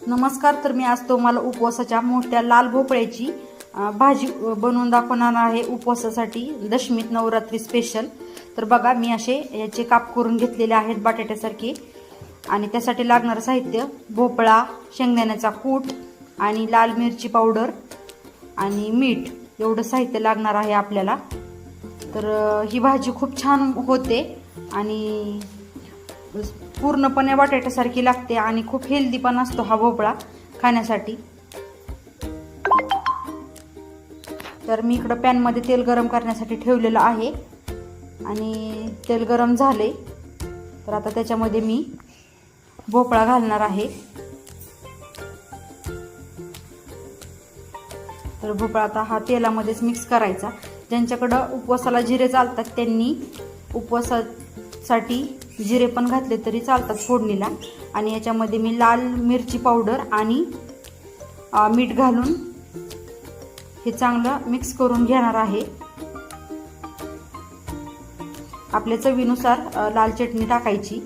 नमस्कार तर मी आज तुम्हाला उपवासाच्या मोठ्या लाल भोपळ्याची भाजी बनवून दाखवणार आहे उपवासासाठी. दशमीत नवरात्री स्पेशल तर बघा मी असे याचे काप करून घेतलेले आहेत बटाट्यासारखे. आणि त्यासाठी लागणारं साहित्य भोपळा शेंगदाण्याचा कूट आणि लाल मिरची पावडर आणि मीठ. एवढं साहित्य लागणार आहे आपल्याला. तर ही भाजी खूप छान होते आणि पूर्णपणे बटाट्यासारखी लागते आणि खूप हेल्दी पण असतो हा भोपळा खाण्यासाठी. तर मी इकडं पॅनमध्ये तेल गरम करण्यासाठी ठेवलेलं आहे. आणि तेल गरम झाले तर आता त्याच्यामध्ये मी भोपळा घालणार आहे. तर भोपळा आता हा तेलामध्येच मिक्स करायचा. ज्यांच्याकडं उपवासाला जिरे चालतात त्यांनी उपवासासाठी जिरे पण घातले तरी चालतात फोडणीला. आणि याच्यामध्ये मी लाल मिरची पावडर आणि मीठ घालून हे चांगलं मिक्स करून घेणार आहे. आपल्या चवीनुसार लाल चटणी टाकायची.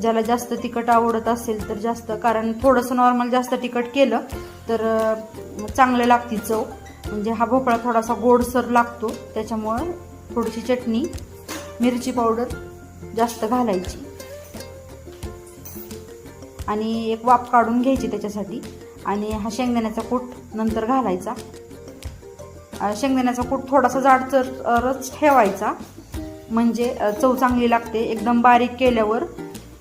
ज्याला जास्त तिखट आवडत असेल तर जास्त कारण थोडंसं नॉर्मल जास्त तिखट केलं तर चांगलं लागते चव. म्हणजे हा भोपळा थोडासा गोडसर लागतो. त्याच्यामुळं थोडीशी चटणी मिरची पावडर जास्त घालायची. आणि एक वाफ काढून घ्यायची त्याच्यासाठी. आणि हा शेंगदाण्याचा कूट नंतर घालायचा. शेंगदाण्याचा कूट थोडासा जाडसरच ठेवायचा. म्हणजे चव चांगली लागते. एकदम बारीक केल्यावर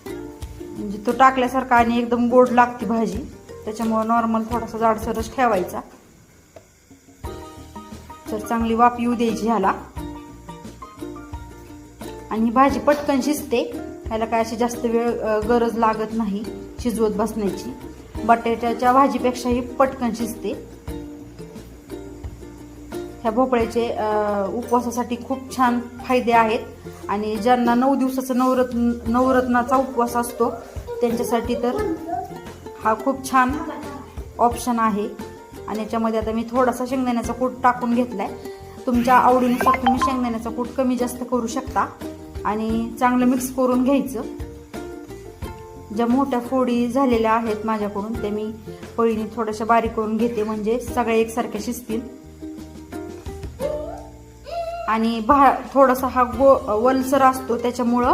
म्हणजे तो टाकल्यासारखा आणि एकदम गोड लागते भाजी. त्याच्यामुळं नॉर्मल थोडासा जाडसरच ठेवायचा. तर चांगली वाफ येऊ द्यायची ह्याला. आणि भाजी पटकन शिजते. ह्याला काय अशी जास्त वेळ गरज लागत नाही शिजवत बसण्याची. बटाट्याच्या भाजीपेक्षाही पटकन शिजते. ह्या भोपळ्याचे उपवासासाठी खूप छान फायदे आहेत. आणि ज्यांना नऊ दिवसाचा नवरत्न नवरत्नाचा उपवास असतो त्यांच्यासाठी तर हा खूप छान ऑप्शन आहे. आणि याच्यामध्ये आता मी थोडासा शेंगदाण्याचा कूट टाकून घेतला आहे तुमच्या आवडीनुसार तुम्ही शेंगदाण्याचा कूट कमी जास्त करू शकता. आणि चांगलं मिक्स करून घ्यायचं. ज्या मोठ्या फोडी झालेल्या आहेत माझ्याकडून ते मी पळीने थोड्याशा बारीक करून घेते म्हणजे सगळ्या एकसारख्या शिजतील. आणि भा थोडासा हा गो वलसर असतो त्याच्यामुळं